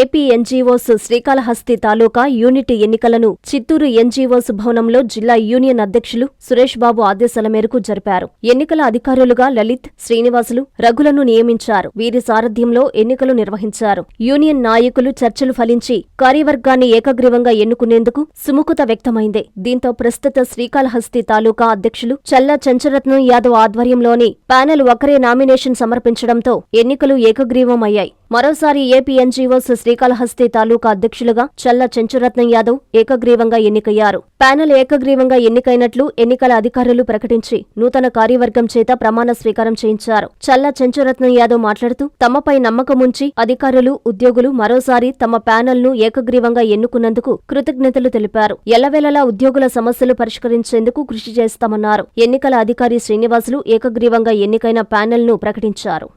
AP NGOs Srikalahasti taluka unit ఎన్నికలను Chittoor NGOs భవనంలో జిల్లా యూనియన్ అధ్యక్షులు సురేష్ బాబు ఆదేశాల మేరకు జరిపారు. ఎన్నికల అధికారులుగా లలిత్ శ్రీనివాసులు రఘులను నియమించారు. వీరి సారథ్యంలో ఎన్నికలు నిర్వహించారు. యూనియన్ నాయకులు చర్చలు ఫలించి కార్యవర్గాన్ని ఏకగ్రీవంగా ఎన్నుకునేందుకు సుముఖత వ్యక్తమైంది. దీంతో ప్రస్తుత శ్రీకాళహస్తి తాలూకా అధ్యక్షులు చల్లా చంచరత్నం యాదవ్ ఆధ్వర్యంలోని ప్యానెల్ ఒకరే నామినేషన్ సమర్పించడంతో ఎన్నికలు ఏకగ్రీవమయ్యాయి. మరోసారి ఏపీ ఎన్జీఓస్ శ్రీకాళహస్తి తాలూకా అధ్యక్షులుగా చల్ల చెంచురత్నం యాదవ్ ఏకగ్రీవంగా ఎన్నికయ్యారు. ప్యానెల్ ఏకగ్రీవంగా ఎన్నికైనట్లు ఎన్నికల అధికారులు ప్రకటించి నూతన కార్యవర్గం చేత ప్రమాణ స్వీకారం చేయించారు. చల్ల చెంచురత్నం యాదవ్ మాట్లాడుతూ తమపై నమ్మకముంచి అధికారులు ఉద్యోగులు మరోసారి తమ ప్యానెల్ను ఏకగ్రీవంగా ఎన్నుకున్నందుకు కృతజ్ఞతలు తెలిపారు. ఎల్లవేళలా ఉద్యోగుల సమస్యలు పరిష్కరించేందుకు కృషి చేస్తామన్నారు. ఎన్నికల అధికారి శ్రీనివాసులు ఏకగ్రీవంగా ఎన్నికైన ప్యానెల్ను ప్రకటించారు.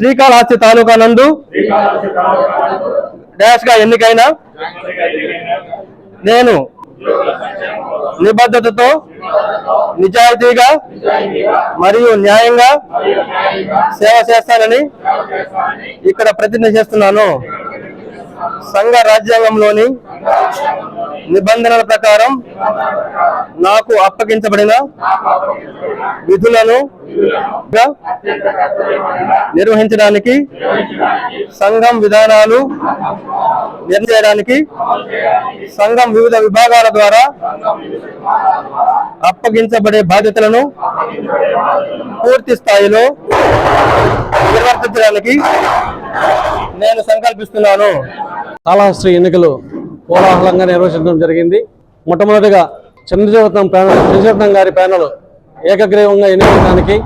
శ్రీకాళహస్తి తాలూకా నందు డాష్గా ఎన్నికైన నేను నిబద్ధతతో నిజాయితీగా మరియు న్యాయంగా సేవ చేస్తానని ఇక్కడ ప్రతిజ్ఞ చేస్తున్నాను. సంఘ రాజ్యాంగంలోని నిబంధనల ప్రకారం నాకు అప్పగించబడిన విధులను నిర్వహించడానికి సంఘం విధానాలు నిర్ణయించడానికి సంఘం వివిధ విభాగాల ద్వారా అప్పగించబడే బాధ్యతలను పూర్తి స్థాయిలో నిర్వర్తించడానికి నేను సంకల్పిస్తున్నాను. కాళహస్తి ఎన్నికలు కోలాహలంగా నిర్వహించడం జరిగింది. మొట్టమొదటిగా చంద్రజవతం ప్యానల్ చంద్రజవతం గారి ప్యానల్ ఏకగ్రీవంగా ఎన్నికడానికి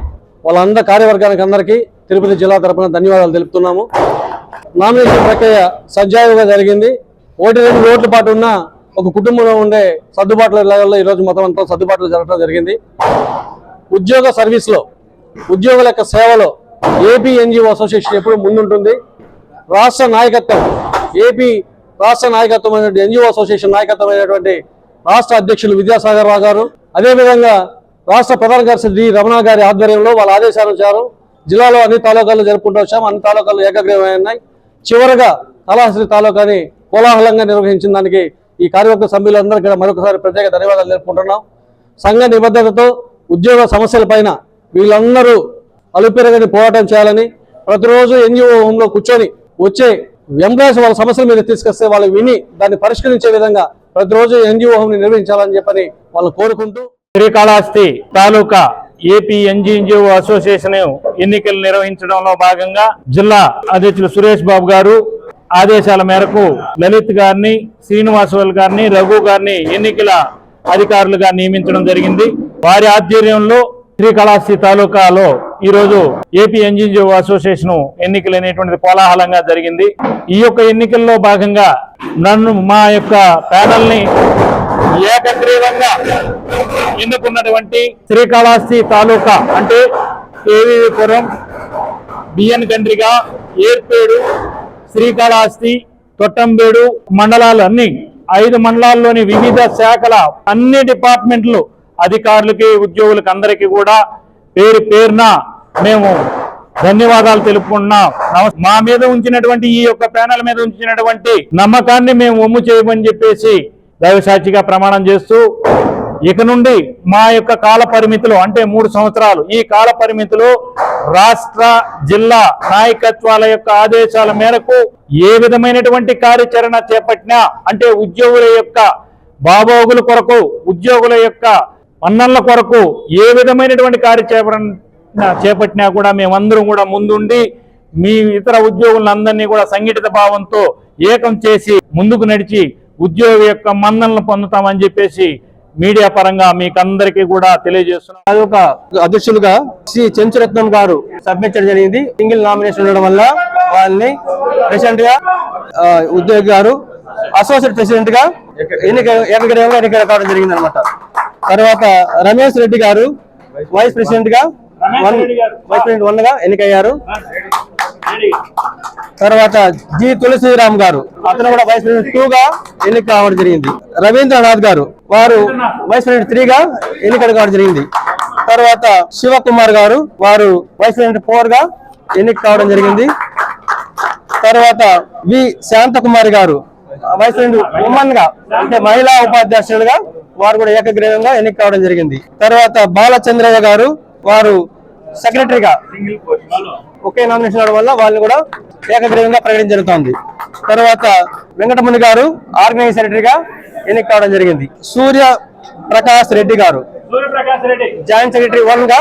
వాళ్ళందరి కార్యవర్గానికి అందరికీ తిరుపతి జిల్లా తరఫున ధన్యవాదాలు తెలుపుతున్నాము. నామినేషన్ ప్రక్రియ సజావుగా జరిగింది. ఒకటి రెండు ఓట్ల పాటు ఉన్న ఒక కుటుంబంలో ఉండే సర్దుబాట్ల లెవెల్లో ఈరోజు మొత్తం అంతా సర్దుబాట్లు జరగడం జరిగింది. ఉద్యోగ సర్వీస్లో ఉద్యోగుల యొక్క సేవలో ఏపీ ఎన్జిఓ అసోసియేషన్ ఎప్పుడు ముందుంటుంది. రాష్ట్ర నాయకత్వం ఏపీ రాష్ట్ర నాయకత్వం ఎన్జిఓ అసోసియేషన్ నాయకత్వం రాష్ట్ర అధ్యక్షులు విద్యాసాగర్ రావు గారు అదేవిధంగా రాష్ట్ర ప్రధాన కార్యదర్శి డి. రమణ గారి ఆధ్వర్యంలో వాళ్ళ ఇచ్చారు జిల్లాలో అన్ని తాలూకాలు జరుపుకుంటూ వచ్చాము అన్ని తాలూకాలు ఏకగ్రీవమై ఉన్నాయి. చివరగా కళాశ్రీ తాలూకాని కోలాహలంగా నిర్వహించిన దానికి ఈ కార్యవర్గ సభ్యులందరూ ఇక్కడ మరొకసారి ప్రత్యేక ధన్యవాదాలు జరుపుకుంటున్నాం సంఘ నిబద్ధతతో ఉద్యోగ సమస్యలపైన వీళ్ళందరూ అలుపెరగని పోరాటం చేయాలని ప్రతిరోజు ఎన్జిఓ హోంలో కూర్చొని వచ్చే ఎంప్లాయీస్ వాళ్ళ సమస్యల మీద తీసుకొస్తే వాళ్ళు విని దాన్ని పరిష్కరించే విధంగా ప్రతిరోజు ఎన్జిఓ నిర్వహించాలని చెప్పని వాళ్ళు కోరుకుంటూ Srikalahasti taluka AP NG NGO association ఎన్నికలు నిర్వహించడంలో భాగంగా జిల్లా అధ్యక్షులు సురేష్ బాబు గారు ఆదేశాల మేరకు లలిత్ గారిని శ్రీనివాసరావు గారిని రఘు గారిని ఎన్నికల అధికారులుగా నియమించడం జరిగింది. వారి ఆధ్వర్యంలో శ్రీకాళహస్తి తాలూకాలో ఈరోజు ఏపీ ఎన్జిఓ అసోసియేషన్ ఎన్నికలు అనేటువంటిది కోలాహలంగా జరిగింది. ఈ యొక్క ఎన్నికల్లో భాగంగా నన్ను మా యొక్క ప్యానల్ని ఏకగ్రీవంగా ఎన్నుకున్నటువంటి శ్రీకాళహస్తి తాలూకా అంటే కేవీపురం బిఎన్ కండ్రిగా ఏర్పేడు శ్రీకాళహస్తి తొట్టంబేడు మండలాలు అన్ని ఐదు మండలాల్లోని వివిధ శాఖల అన్ని డిపార్ట్మెంట్లు అధికారులకి ఉద్యోగులకి అందరికీ కూడా పేరు పేరున మేము ధన్యవాదాలు తెలుపుకుంటున్నాం. మా మీద ఉంచినటువంటి ఈ యొక్క ప్యానల్ మీద ఉంచినటువంటి నమ్మకాన్ని మేము ఒమ్ము చేయమని చెప్పేసి దైవసాక్షిగా ప్రమాణం చేస్తూ ఇక నుండి మా యొక్క కాల పరిమితులు అంటే మూడు సంవత్సరాలు ఈ కాల పరిమితులు రాష్ట్ర జిల్లా నాయకత్వాల యొక్క ఆదేశాల మేరకు ఏ విధమైనటువంటి కార్యాచరణ చేపట్టినా అంటే ఉద్యోగుల యొక్క బాబోగుల కొరకు ఉద్యోగుల యొక్క అన్నల కొరకు ఏ విధమైనటువంటి కార్యాచరణ చేపట్టినా కూడా మేమందరం కూడా ముందుండి మీ ఇతర ఉద్యోగులందరినీ కూడా సంఘటిత భావంతో ఏకం చేసి ముందుకు నడిచి ఉద్యోగి యొక్క మన్నలను పొందుతామని చెప్పేసి మీడియా పరంగా మీకందరికీ కూడా తెలియజేస్తున్నాం. అది ఒక అధ్యక్షులుగా శ్రీ చెంచురత్నం గారు సబ్మిట్ జరిగింది. సింగిల్ నామినేషన్ ఉండడం వల్ల వాళ్ళని ప్రెసిడెంట్గా ఉద్యోగి గారు అసోసియేట్ ప్రెసిడెంట్గా ఎన్నిక ఏకగ్రీవంగా కావడం జరిగింది అనమాట తర్వాత రమేష్ రెడ్డి గారు వైస్ ప్రెసిడెంట్గా వన్ వైస్ ప్రెసిడెంట్ వన్గా ఎన్నికయ్యారు తర్వాత జి తులసిరామ్ గారు. అతను కూడా వైస్ ప్రెసిడెంట్ టూ గా ఎన్నిక కావడం జరిగింది. రవీంద్రనాథ్ గారు వారు వైస్ ప్రెసిడెంట్ త్రీ గా ఎన్నిక కావడం జరిగింది. తర్వాత శివకుమార్ గారు వారు వైస్ ప్రెసిడెంట్ ఫోర్గా ఎన్నిక కావడం జరిగింది. తర్వాత వి శాంతకుమారి గారు ప్రెసిడెంట్ ఉమ్మన్గా అంటే మహిళా ఉపాధ్యక్షులుగా వారు కూడా ఏకగ్రీవంగా ఎన్నిక కావడం జరిగింది. తర్వాత బాలచంద్రయ్య గారు వారు సెక్రటరీగా ఒకే నామినేషన్ అవడం వల్ల వాళ్ళని కూడా ఏకగ్రీవంగా ప్రకటించడం జరుగుతోంది. తర్వాత వెంకటముని గారు ఆర్గనైజ్ సెక్రటరీగా ఎన్నిక కావడం జరిగింది. సూర్య ప్రకాష్ రెడ్డి గారు జాయింట్ సెక్రటరీ వన్. గా